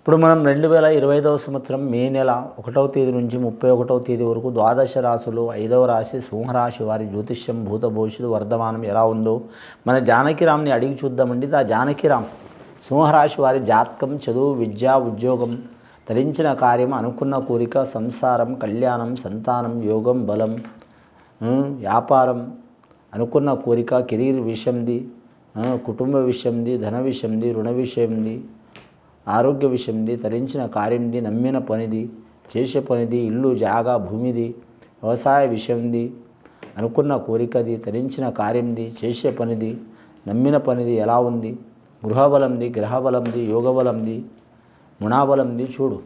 ఇప్పుడు మనం రెండు వేల ఇరవై ఐదవ సంవత్సరం మే నెల ఒకటవ తేదీ నుంచి ముప్పై ఒకటవ తేదీ వరకు ద్వాదశ రాశులు ఐదవ రాశి సింహరాశి వారి జ్యోతిష్యం భూత భవిష్యత్తు వర్ధమానం ఎలా ఉందో మన జానకిరామ్ని అడిగి చూద్దామండి. ఆ జానకిరామ్ సింహరాశి వారి జాతకం చదువు విద్య ఉద్యోగం ధరించిన కార్యం అనుకున్న కోరిక సంసారం కళ్యాణం సంతానం యోగం బలం వ్యాపారం అనుకున్న కోరిక కెరీర్ విషయంది కుటుంబ విషయంది ధన విషయంది రుణ విషయంది ఆరోగ్య విషయంది తరించిన కార్యంది నమ్మిన పనిది చేసే పనిది ఇల్లు జాగా భూమిది వ్యవసాయ విషయంది అనుకున్న కోరికది తరించిన కార్యంది చేసే పనిది నమ్మిన పనిది ఎలా ఉంది? గృహబలంది గ్రహబలంది యోగబలంది ముణాబలంది చూడు.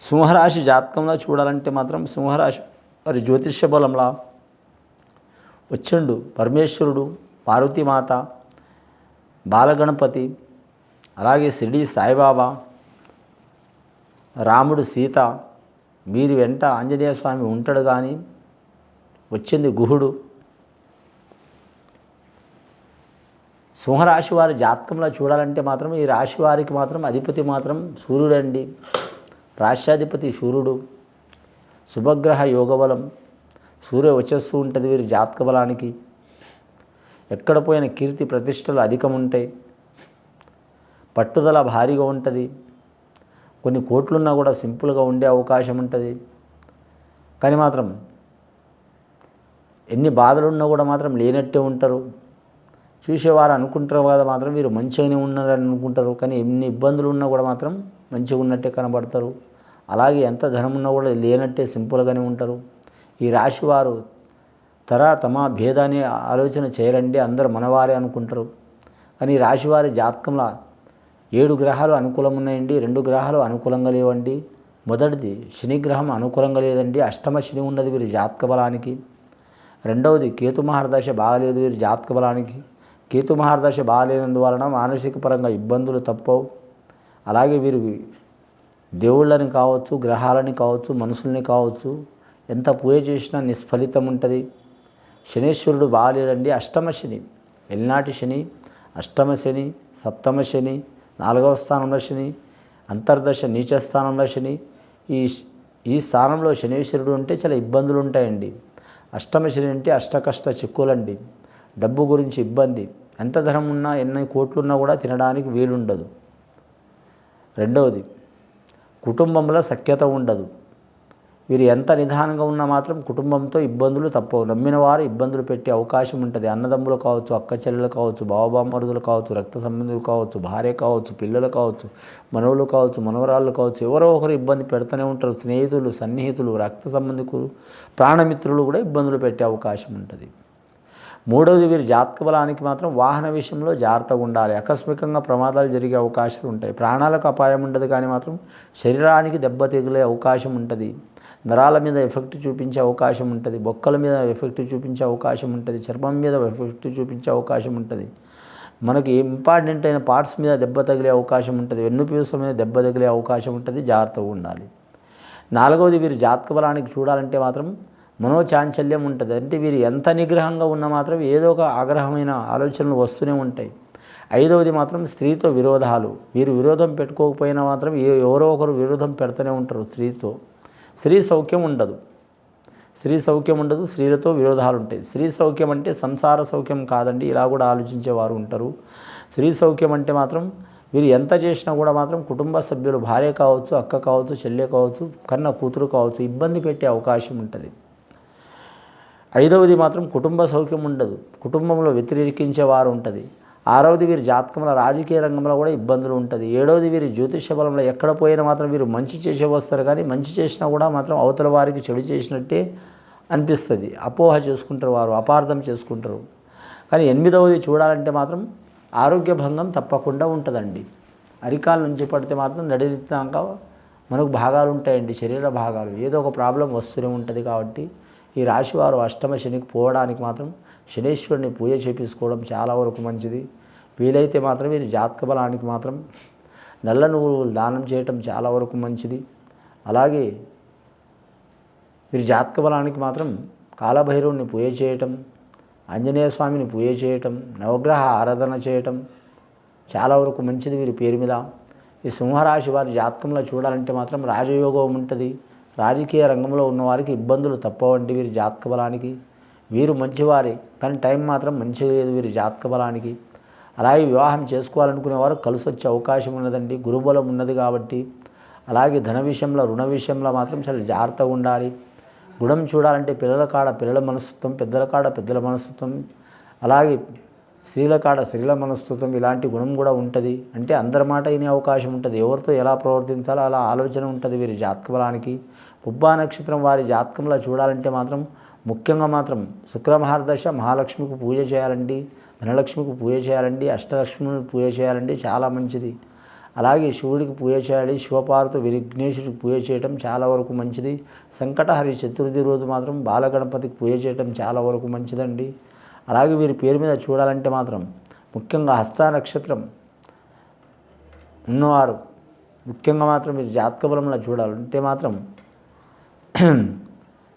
సింహరాశి జాతకంలో చూడాలంటే మాత్రం సింహరాశి వారి జ్యోతిష్య బలంలా. వచ్చిండు పరమేశ్వరుడు పార్వతీమాత బాలగణపతి అలాగే షిరిడి సాయిబాబా రాముడు సీత వీరి వెంట ఆంజనేయ స్వామి ఉంటాడు కానీ వచ్చింది గుహుడు. సింహరాశి వారి జాతకంలో చూడాలంటే మాత్రం ఈ రాశి వారికి మాత్రం అధిపతి మాత్రం సూర్యుడండి రాష్ట్రాధిపతి సూర్యుడు. శుభగ్రహ యోగబలం సూర్య వచ్చేస్తూ ఉంటుంది వీరి జాతక బలానికి. ఎక్కడ పోయిన కీర్తి ప్రతిష్టలు అధికం ఉంటాయి పట్టుదల భారీగా ఉంటుంది. కొన్ని కోట్లున్నా కూడా సింపుల్గా ఉండే అవకాశం ఉంటుంది. కానీ మాత్రం ఎన్ని బాధలున్నా కూడా మాత్రం లేనట్టే ఉంటారు. చూసేవారు అనుకుంటారు కదా మాత్రం వీరు మంచిగానే ఉన్నారని అనుకుంటారు. కానీ ఎన్ని ఇబ్బందులు ఉన్నా కూడా మాత్రం మంచిగా ఉన్నట్టే కనబడతారు. అలాగే ఎంత ధనం ఉన్నా కూడా లేనట్టే సింపుల్గానే ఉంటారు. ఈ రాశి వారు తర తమ భేదాన్ని ఆలోచన చేయరండి అందరు మనవారే అనుకుంటారు. కానీ రాశివారి జాతకంలో ఏడు గ్రహాలు అనుకూలం ఉన్నాయండి రెండు గ్రహాలు అనుకూలంగా లేవండి. మొదటిది శని గ్రహం అనుకూలంగా లేదండి అష్టమ శని ఉన్నది వీరి జాతక బలానికి. రెండవది కేతు మహారదశ బాగలేదు వీరి జాతక బలానికి. కేతు మహారదశ బాగలేనందువలన మానసిక పరంగా ఇబ్బందులు తప్పవు. అలాగే వీరు దేవుళ్ళని కావచ్చు గ్రహాలని కావచ్చు మనుషుల్ని కావచ్చు ఎంత పూజ చేసినా నిష్ఫలితం ఉంటుంది శనీశ్వరుడు బాగాలేడండి అష్టమ శని. ఎల్నాటి శని అష్టమ శని సప్తమ శని నాలుగవ స్థానంలో శని అంతర్దశ నీచ స్థానంలో శని. ఈ ఈ స్థానంలో శనీశ్వరుడు ఉంటే చాలా ఇబ్బందులు ఉంటాయండి అష్టమ శని అంటే అష్టకష్ట చిక్కులండి. డబ్బు గురించి ఇబ్బంది. ఎంత ధనం ఉన్నా ఎన్ని కోట్లున్నా కూడా తినడానికి వీలుండదు. రెండవది కుటుంబంలో సఖ్యత ఉండదు. వీరు ఎంత నిదానంగా ఉన్నా మాత్రం కుటుంబంతో ఇబ్బందులు తప్పవు. నమ్మిన వారు ఇబ్బందులు పెట్టే అవకాశం ఉంటుంది. అన్నదమ్ములు కావచ్చు అక్క చెల్లెలు కావచ్చు బావబామరుదులు కావచ్చు రక్త సంబంధులు కావచ్చు భార్య కావచ్చు పిల్లలు కావచ్చు మనవులు కావచ్చు మనవరాళ్ళు కావచ్చు ఎవరో ఒకరు ఇబ్బంది పెడుతూనే ఉంటారు. స్నేహితులు సన్నిహితులు రక్త సంబంధికులు ప్రాణమిత్రులు కూడా ఇబ్బందులు పెట్టే అవకాశం ఉంటుంది. మూడవది వీరి జాతక బలానికి మాత్రం వాహన విషయంలో జాగ్రత్తగా ఉండాలి. ఆకస్మికంగా ప్రమాదాలు జరిగే అవకాశాలు ఉంటాయి. ప్రాణాలకు అపాయం ఉండదు కానీ మాత్రం శరీరానికి దెబ్బ తగిలే అవకాశం ఉంటుంది. నరాల మీద ఎఫెక్ట్ చూపించే అవకాశం ఉంటుంది బొక్కల మీద ఎఫెక్ట్ చూపించే అవకాశం ఉంటుంది చర్మం మీద ఎఫెక్ట్ చూపించే అవకాశం ఉంటుంది. మనకి ఇంపార్టెంట్ అయిన పార్ట్స్ మీద దెబ్బ తగిలే అవకాశం ఉంటుంది వెన్నుపూస మీద దెబ్బ తగిలే అవకాశం ఉంటుంది జాగ్రత్తగా ఉండాలి. నాలుగవది వీరు జాతక బలానికి చూడాలంటే మాత్రం మనోచాంచల్యం ఉంటుంది. అంటే వీరు ఎంత నిగ్రహంగా ఉన్నా మాత్రం ఏదో ఒక ఆగ్రహమైన ఆలోచనలు వస్తూనే ఉంటాయి. ఐదవది మాత్రం స్త్రీతో విరోధాలు. వీరు విరోధం పెట్టుకోకపోయినా మాత్రం ఏ- ఎవరో ఒకరు విరోధం పెడుతూనే ఉంటారు స్త్రీతో. స్త్రీ సౌఖ్యం ఉండదు. స్త్రీ సౌఖ్యం ఉండదు స్త్రీలతో విరోధాలు ఉంటాయి స్త్రీ సౌఖ్యం అంటే సంసార సౌఖ్యం కాదండి ఇలా కూడా ఆలోచించేవారు ఉంటారు. స్త్రీ సౌఖ్యం అంటే మాత్రం వీరు ఎంత చేసినా కూడా మాత్రం కుటుంబ సభ్యులు భార్య కావచ్చు అక్క కావచ్చు చెల్లె కావచ్చు కన్న కూతురు కావచ్చు ఇబ్బంది పెట్టే అవకాశం ఉంటుంది. ఐదవది మాత్రం కుటుంబ సౌఖ్యం ఉండదు. కుటుంబంలో వ్యతిరేకించే వారు ఉంటుంది. ఆరవది వీరి జాతకంలో రాజకీయ రంగంలో కూడా ఇబ్బందులు ఉంటుంది. ఏడవది వీరి జ్యోతిష బలంలో ఎక్కడ పోయినా మాత్రం వీరు మంచి చేసే వస్తారు కానీ మంచి చేసినా కూడా మాత్రం అవతల వారికి చెడు చేసినట్టే అనిపిస్తుంది. అపోహ చేసుకుంటారు వారు అపార్థం చేసుకుంటారు. కానీ ఎనిమిదవది చూడాలంటే మాత్రం ఆరోగ్య భంగం తప్పకుండా ఉంటుందండి. అరికాల నుంచి పడితే మాత్రం నడిదాక మనకు భాగాలు ఉంటాయండి శరీర భాగాలు. ఏదో ఒక ప్రాబ్లం వస్తూనే ఉంటుంది కాబట్టి ఈ రాశి వారు అష్టమ శనికి పోవడానికి మాత్రం శనీశ్వరుని పూజ చేపించుకోవడం చాలా వరకు మంచిది. వీలైతే మాత్రం వీరి జాతక బలానికి మాత్రం నల్ల నువ్వులు దానం చేయటం చాలా వరకు మంచిది. అలాగే వీరి జాతక బలానికి మాత్రం కాలభైరవుని పూజ చేయటం ఆంజనేయ స్వామిని పూజ చేయటం నవగ్రహ ఆరాధన చేయటం చాలా వరకు మంచిది వీరి పేరు మీద. ఈ సింహరాశి వారి జాతకంలో చూడాలంటే మాత్రం రాజయోగం ఉంటుంది. రాజకీయ రంగంలో ఉన్నవారికి ఇబ్బందులు తప్పవండి వీరి జాతక బలానికి. వీరు మంచివారే కానీ టైం మాత్రం మంచిగా లేదు వీరి జాతక బలానికి. అలాగే వివాహం చేసుకోవాలనుకునేవారు కలిసి వచ్చే అవకాశం ఉన్నదండి గురుబలం ఉన్నది కాబట్టి. అలాగే ధన విషయంలో రుణ విషయంలో మాత్రం చాలా జాగ్రత్తగా ఉండాలి. గుణం చూడాలంటే పిల్లల కాడ పిల్లల మనస్తత్వం పెద్దల కాడ పెద్దల మనస్తత్వం. అలాగే స్త్రీల కాడ స్త్రీల మనస్తత్వం ఇలాంటి గుణం కూడా ఉంటుంది. అంటే అందరి మాట వినే అవకాశం ఉంటుంది. ఎవరితో ఎలా ప్రవర్తించాలో అలా ఆలోచన ఉంటుంది వీరి జాతక బలానికి. పుబ్బా నక్షత్రం వారి జాతకంలో చూడాలంటే మాత్రం ముఖ్యంగా మాత్రం శుక్రమహారదశ మహాలక్ష్మికి పూజ చేయాలండి ధనలక్ష్మికి పూజ చేయాలండి అష్టలక్ష్మికి పూజ చేయాలండి చాలా మంచిది. అలాగే శివుడికి పూజ చేయాలి శివపార్వతి విఘ్నేశ్వరికి పూజ చేయడం చాలా వరకు మంచిది. సంకటహరి చతుర్థి రోజు మాత్రం బాలగణపతికి పూజ చేయడం చాలా వరకు మంచిదండి. అలాగే వీరి పేరు మీద చూడాలంటే మాత్రం ముఖ్యంగా హస్త నక్షత్రం ఉన్నవారు ముఖ్యంగా మాత్రం మీరు జాతక బలంలో చూడాలంటే మాత్రం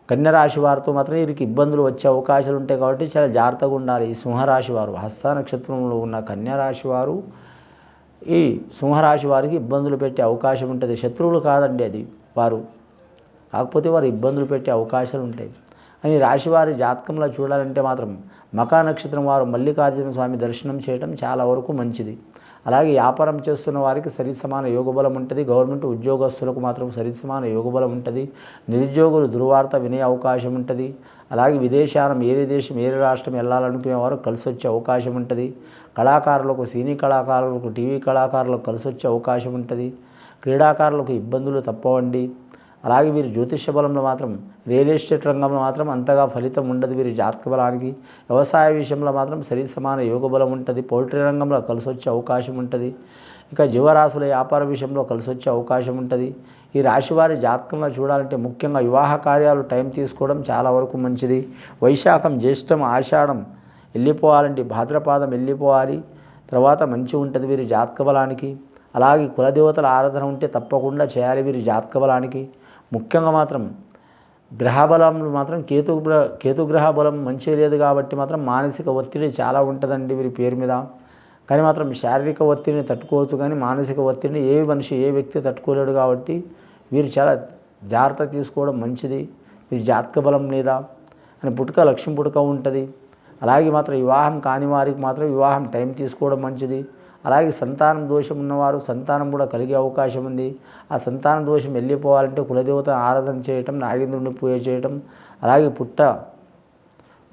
కన్యరాశి వారితో మాత్రం వీరికి ఇబ్బందులు వచ్చే అవకాశాలు ఉంటాయి కాబట్టి చాలా జాగ్రత్తగా ఉండాలి. ఈ సింహరాశి వారు హస్త నక్షత్రంలో ఉన్న కన్యరాశి వారు ఈ సింహరాశి వారికి ఇబ్బందులు పెట్టే అవకాశం ఉంటుంది. శత్రువులు కాదండి అది వారు. కాకపోతే వారు ఇబ్బందులు పెట్టే అవకాశాలు ఉంటాయి. అని రాశివారి జాతకంలో చూడాలంటే మాత్రం మకా నక్షత్రం వారు మల్లికార్జున స్వామి దర్శనం చేయడం చాలా వరకు మంచిది. అలాగే వ్యాపారం చేస్తున్న వారికి సరి సమాన యోగబలం ఉంటుంది. గవర్నమెంట్ ఉద్యోగస్తులకు మాత్రం సరి సమాన యోగబలం ఉంటుంది. నిరుద్యోగులు దుర్వార్త వినే అవకాశం ఉంటుంది. అలాగే విదేశానం ఏరే దేశం ఏరే రాష్ట్రం వెళ్ళాలనుకునే వారు కలిసి వచ్చే అవకాశం ఉంటుంది. కళాకారులకు సినీ కళాకారులకు టీవీ కళాకారులకు కలిసి వచ్చే అవకాశం ఉంటుంది. క్రీడాకారులకు ఇబ్బందులు తప్పవండి. అలాగే వీరి జ్యోతిష బలంలో మాత్రం రియల్ ఎస్టేట్ రంగంలో మాత్రం అంతగా ఫలితం ఉండదు వీరి జాతక బలానికి. వ్యవసాయ విషయంలో మాత్రం సరి సమాన యోగ బలం ఉంటుంది పౌల్ట్రీ రంగంలో కలిసి వచ్చే అవకాశం ఉంటుంది. ఇక జీవరాశుల వ్యాపార విషయంలో కలిసి వచ్చే అవకాశం ఉంటుంది. ఈ రాశివారి జాతకంలో చూడాలంటే ముఖ్యంగా వివాహ కార్యాలు టైం తీసుకోవడం చాలా వరకు మంచిది. వైశాఖం జ్యేష్టం ఆషాఢం వెళ్ళిపోవాలంటే భాద్రపాదం వెళ్ళిపోవాలి. తర్వాత మంచి ఉంటుంది వీరి జాతక బలానికి. అలాగే కులదేవతల ఆరాధన ఉంటే తప్పకుండా చేయాలి వీరి జాతక బలానికి. ముఖ్యంగా మాత్రం గ్రహబలంలో మాత్రం కేతు కేతుగ్రహ బలం మంచిగా లేదు కాబట్టి మాత్రం మానసిక ఒత్తిడి చాలా ఉంటుందండి వీరి పేరు మీద. కానీ మాత్రం శారీరక ఒత్తిడిని తట్టుకోవచ్చు కానీ మానసిక ఒత్తిడిని ఏ మనిషి ఏ వ్యక్తి తట్టుకోలేడు కాబట్టి వీరు చాలా జాగ్రత్త తీసుకోవడం మంచిది. వీరి జాతక బలం లేదా అని పుట్టుక లక్ష్యం పుట్టుక ఉంటుంది. అలాగే మాత్రం వివాహం కాని వారికి మాత్రం వివాహం టైం తీసుకోవడం మంచిది. అలాగే సంతానం దోషం ఉన్నవారు సంతానం కూడా కలిగే అవకాశం ఉంది. ఆ సంతాన దోషం వెళ్ళిపోవాలంటే కులదేవత ఆరాధన చేయటం నాగేంద్రుడిని పూజ చేయటం అలాగే పుట్ట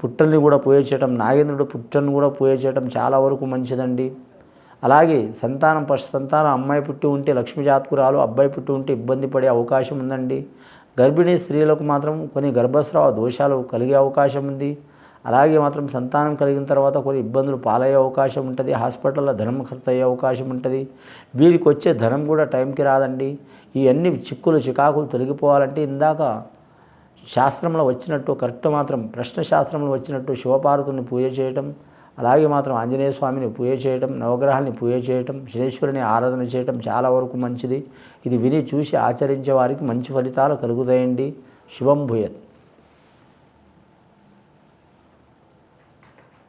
పుట్టల్ని కూడా పూజ చేయటం నాగేంద్రుడు పుట్టను కూడా పూజ చేయటం చాలా వరకు మంచిదండి. అలాగే సంతానం పశు సంతానం అమ్మాయి పుట్టి ఉంటే లక్ష్మీ జాతకురాలు అబ్బాయి పుట్టి ఉంటే ఇబ్బంది పడే అవకాశం ఉందండి. గర్భిణీ స్త్రీలకు మాత్రం కొన్ని గర్భస్రావ దోషాలు కలిగే అవకాశం ఉంది. అలాగే మాత్రం సంతానం కలిగిన తర్వాత కొన్ని ఇబ్బందులు పాలయ్యే అవకాశం ఉంటుంది హాస్పిటల్లో ధనం ఖర్చు అయ్యే అవకాశం ఉంటుంది. వీరికి వచ్చే ధనం కూడా టైంకి రాదండి. ఇవన్నీ చిక్కులు చికాకులు తొలగిపోవాలంటే ఇందాక శాస్త్రంలో వచ్చినట్టు కరెక్ట్ మాత్రం ప్రశ్న శాస్త్రంలో వచ్చినట్టు శివపార్వతుని పూజ చేయటం అలాగే మాత్రం ఆంజనేయ స్వామిని పూజ చేయటం నవగ్రహాన్ని పూజ చేయటం శనేశ్వరుని ఆరాధన చేయటం చాలా వరకు మంచిది. ఇది విని చూసి ఆచరించే వారికి మంచి ఫలితాలు కలుగుతాయండి. శుభం భూయత్.